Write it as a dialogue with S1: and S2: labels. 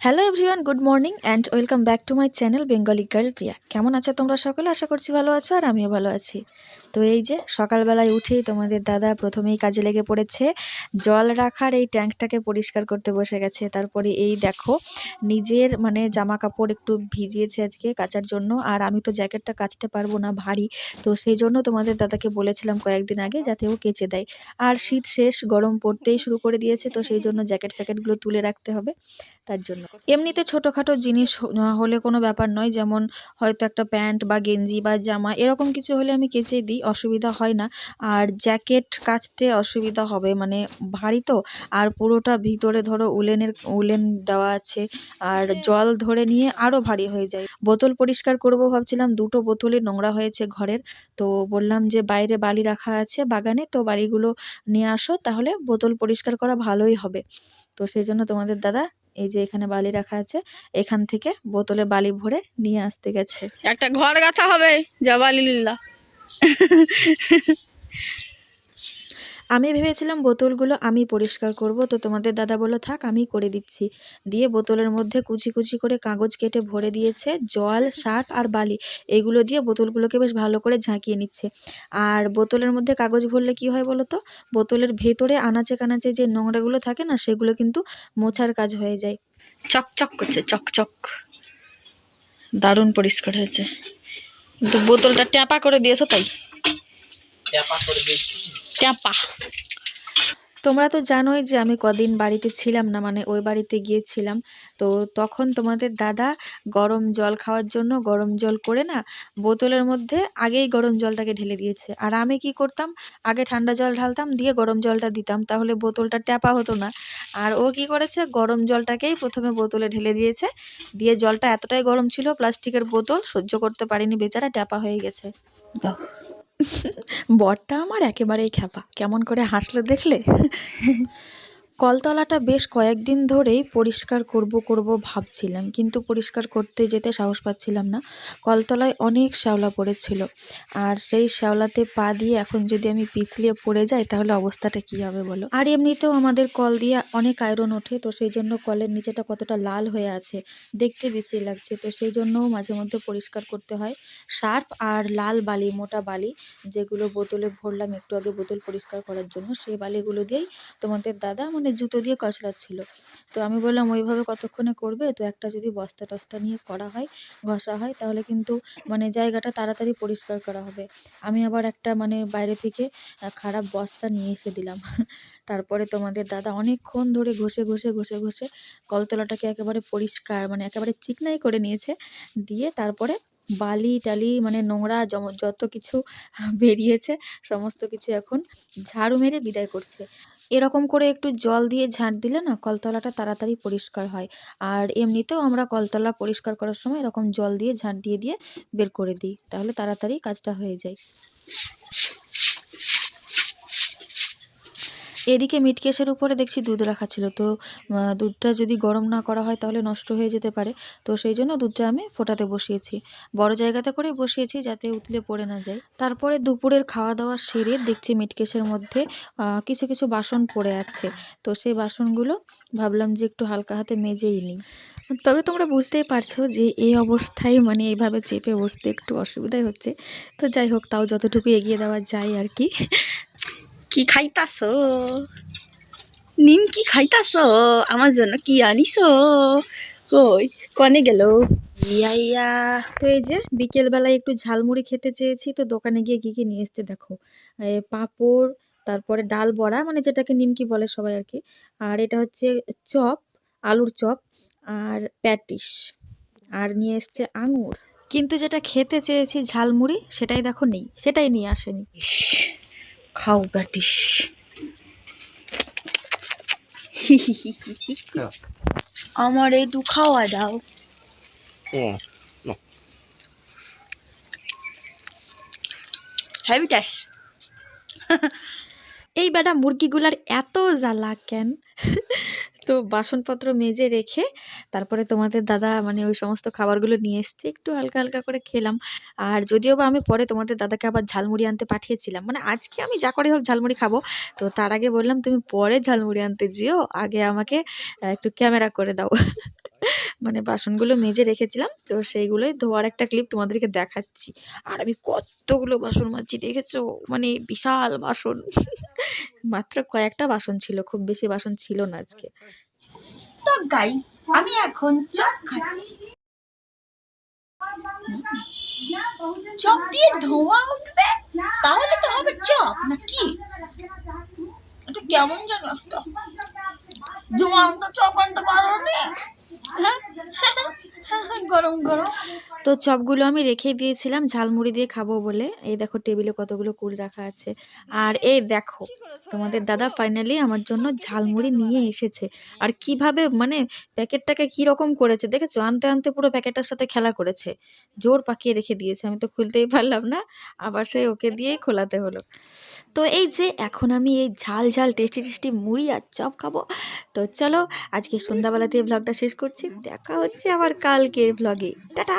S1: Hello everyone good morning and welcome back to my channel Bengali girl Priya কেমন আছো তোমরা সকলে? আশা করছি ভালো আছো আর আমিও ভালো আছি। তো এই যে সকালবেলায় উঠেই তোমাদের দাদা প্রথমেই কাজে লেগে পড়েছে। জল রাখার এই ট্যাঙ্কটাকে পরিষ্কার করতে বসে গেছে। তারপরে এই দেখো, নিজের মানে জামা কাপড় একটু ভিজিয়েছে আজকে কাচার জন্য। আর আমি তো জ্যাকেটটা কাচতে পারব না ভারী। তো সেই জন্য তোমাদের দাদাকে বলেছিলাম কয়েকদিন আগে যাতে ও কেচে দেয়। আর শীত শেষ, গরম পড়তেই শুরু করে দিয়েছে। তো সেই জন্য জ্যাকেট ফ্যাকেটগুলো তুলে রাখতে হবে। তার জন্য। এমনিতে ছোটোখাটো জিনিস হলে কোনো ব্যাপার নয় যেমন হয়তো একটা প্যান্ট বা গেঞ্জি বা জামা এরকম কিছু হলে আমি কেচে দিই অসুবিধা হয় না। আর জ্যাকেট কাচতে অসুবিধা হবে মানে ভারী তো আর পুরোটা ভিতরে ধরো উলেনের উলেন দেওয়া আছে আর জল ধরে নিয়ে আরও ভারী হয়ে যায়। বোতল পরিষ্কার করব ভাবছিলাম দুটো বোতলে নোংরা হয়েছে ঘরের তো বললাম যে বাইরে বালি রাখা আছে বাগানে তো বালিগুলো নিয়ে আসো তাহলে বোতল পরিষ্কার করা ভালোই হবে। তো সেই জন্য তোমাদের দাদা এই যে এখানে বালি রাখা আছে এখান থেকে বোতলে বালি ভরে নিয়ে আসতে গেছে।
S2: একটা ঘর গাথা হবে জবালিল্লা
S1: আমি ভেবেছিলাম বোতলগুলো আমি পরিষ্কার করব। তো তোমাদের দাদা বলল, থাক আমি করে দিচ্ছি। দিয়ে বোতলের মধ্যে কুচি কুচি করে কাগজ কেটে ভরে দিয়েছে, জল সার্ফ আর বালি। এগুলো দিয়ে বোতলগুলোকে বেশ ভালো করে ঝাঁকিয়ে নিচ্ছে। আর বোতলের মধ্যে কাগজ ভরলে কি হয় বলো তো? বোতলের ভেতরে আনাচে কানাচে যে নোংরাগুলো থাকে না, সেগুলো কিন্তু মোছার কাজ হয়ে যায়।
S2: চকচক করছে, চকচক। দারুণ পরিষ্কার হয়েছে। কিন্তু বোতলটা ট্যাপা করে দিয়েছ তাই? ট্যাপা
S1: তোমরা তো জানোই যে আমি কদিন বাড়িতে ছিলাম না মানে ওই বাড়িতে গিয়েছিলাম। তো তখন তোমাদের দাদা গরম জল খাওয়ার জন্য গরম জল করে না বোতলের মধ্যে আগেই গরম জলটাকে ঢেলে দিয়েছে। আর আমি কি করতাম? আগে ঠান্ডা জল ঢালতাম দিয়ে গরম জলটা দিতাম তাহলে বোতলটা ট্যাপা হতো না। আর ও কি করেছে? গরম জলটাকেই প্রথমে বোতলে ঢেলে দিয়েছে। দিয়ে জলটা এতটাই গরম ছিল প্লাস্টিকের বোতল সহ্য করতে পারিনি বেচারা ট্যাপা হয়ে গেছে। বরটা আমার একেবারেই খ্যাপা। কেমন করে হাসলো দেখলে? কলতলাটা বেশ কয়েকদিন ধরেই পরিষ্কার করব করব ভাবছিলাম, কিন্তু পরিষ্কার করতে যেতে সাহস পাচ্ছিলাম না। কলতলায় অনেক শ্যাওলা পড়েছিল, আর সেই শ্যাওলাতে পা দিয়ে এখন যদি আমি পিছলিয়ে পড়ে যাই, তাহলে অবস্থাটা কী হবে বলো? আর এমনিতেও আমাদের কল দিয়ে অনেক আয়রন ওঠে, তো সেই জন্য কলের নিচেটা কতটা লাল হয়ে আছে দেখতে বিশ্রী লাগছে, তো সেই জন্যও মাঝে মধ্যে পরিষ্কার করতে হয়। সার্ফ আর লাল বালি, মোটা বালি, যেগুলো বোতলে ভরলাম একটু আগে বোতল পরিষ্কার করার জন্য, সেই বালিগুলো দিয়েই তোমাদের দাদা মানে জুতো দিয়ে কচলাচ্ছিল। তো আমি বললাম, ওইভাবে কতক্ষণে করবে? তো একটা যদি বস্তা টস্তা নিয়ে করা হয়, ঘষা হয়, তাহলে কিন্তু মানে জায়গাটা তাড়াতাড়ি পরিষ্কার করা হবে। আমি আবার একটা মানে বাইরে থেকে খারাপ বস্তা নিয়ে এসে দিলাম। তারপরে তোমাদের দাদা অনেকক্ষণ ধরে ঘষে ঘষে ঘষে ঘষে কলতলাটাকে একেবারে পরিষ্কার মানে একেবারে চিকনাই করে নিয়েছে। দিয়ে তারপরে বালি টালি মানে নোংরা যত কিছু বেরিয়েছে, সমস্ত কিছু এখন ঝাড়ু মেরে বিদায় করছে। এরকম করে একটু জল দিয়ে ঝাঁট দিলে না কলতলাটা তাড়াতাড়ি পরিষ্কার হয়। আর এমনিতেও আমরা কলতলা পরিষ্কার করার সময় এরকম জল দিয়ে ঝাঁট দিয়ে দিয়ে বের করে দিই। তাহলে তাড়াতাড়ি কাজটা হয়ে যায়। এদিকে মিট কেসের উপরে দেখছি দুধ রাখা ছিল। তো দুধটা যদি গরম না করা হয় তাহলে নষ্ট হয়ে যেতে পারে। তো সেই জন্য দুধটা আমি ফোটাতে বসিয়েছি। বড় জায়গাতে করেই বসিয়েছি যাতে উতলে পড়ে না যায়। তারপরে দুপুরের খাওয়া দাওয়া সেরে দেখছি মিট কেসের মধ্যে কিছু কিছু বাসন পড়ে আছে। তো সেই বাসনগুলো ভাবলাম যে একটু হালকা হাতে মেজেই নিই। তবে তোমরা বুঝতেই পারছ যে এই অবস্থায় মানে এইভাবে চেপে বসতে একটু অসুবিধাই হচ্ছে। তো যাই হোক, তাও যতটুকু এগিয়ে দেওয়া যায় আর কি।
S2: কি খাইতাছ? নিম কি খাইতাছ? আমার জন্য কি আনিস কই কনে গেল?
S1: ইয়া ইয়া। তো এই যে বিকেলবেলায় একটু ঝালমুড়ি খেতে চেয়েছি তো দোকানে গিয়ে কী কী নিয়ে এসছে দেখো। পাঁপড় তারপরে ডাল বড়া মানে যেটাকে নিমকি বলে সবাই আর কি। আর এটা হচ্ছে চপ আলুর চপ আর প্যাটিস। আর নিয়ে এসছে আঙুর। কিন্তু যেটা খেতে চেয়েছি ঝালমুড়ি সেটাই দেখো নেই সেটাই নিয়ে আসেনি।
S2: খাও ব্যাটিস আমার একটু খাওয়া দাও। হ্যাবিটাস
S1: এই বেটা মুরগিগুলার এত জ্বালা কেন? তো বাসনপত্র মেজে রেখে তারপরে তোমাদের দাদা মানে ওই সমস্ত খাবারগুলো নিয়ে এসছে, একটু হালকা হালকা করে খেলাম। আর যদিও বা আমি পরে তোমাদের দাদাকে আবার ঝালমুড়ি আনতে পাঠিয়েছিলাম মানে আজকে আমি যা করে হোক ঝালমুড়ি খাব। তো তার আগে বললাম, তুমি পরে ঝালমুড়ি আনতে যেও, আগে আমাকে একটু ক্যামেরা করে দাও। মানে বাসনগুলো মেজে রেখেছিলাম, তো সেইগুলোই ধোয়ার একটা ক্লিপ তোমাদেরকে দেখাচ্ছি। আর আমি কতগুলো বাসন মাজছি, দেখেছ? মানে বিশাল বাসন। মাত্র কয়েকটা বাসন ছিল, খুব বেশি বাসন ছিল না আজকে।
S2: তো গাই আমি এখন চপ খাচ্ছি। চপ দিয়ে ধোঁয়া উঠবে? তাহলে তো হবে চপ, নাকি? এটা কেমন যেন একটা ধোঁয়া তো চপ আনতে পারো নি হ্যাঁ? গরম গরম।
S1: তো চপগুলো আমি রেখে দিয়েছিলাম ঝালমুড়ি দিয়ে খাব বলে। এই দেখো টেবিলে কতগুলো কুল রাখা আছে। আর এই দেখো তোমাদের দাদা ফাইনালি আমার জন্য ঝালমুড়ি নিয়ে এসেছে। আর কীভাবে মানে প্যাকেটটাকে কি রকম করেছে? দেখেছ? আনতে আনতে পুরো প্যাকেটটার সাথে খেলা করেছে। জোর পাকিয়ে রেখে দিয়েছে আমি তো খুলতেই পারলাম না। আবার সেই ওকে দিয়েই খোলাতে হলো। তো এই যে এখন আমি এই ঝাল ঝাল টেস্টি টেস্টি মুড়ি আর চপ খাব। তো চলো আজকে সন্ধ্যাবেলা দিয়ে ব্লগটা শেষ করছি। দেখা হচ্ছে আবার কালকের ব্লগে টাটা!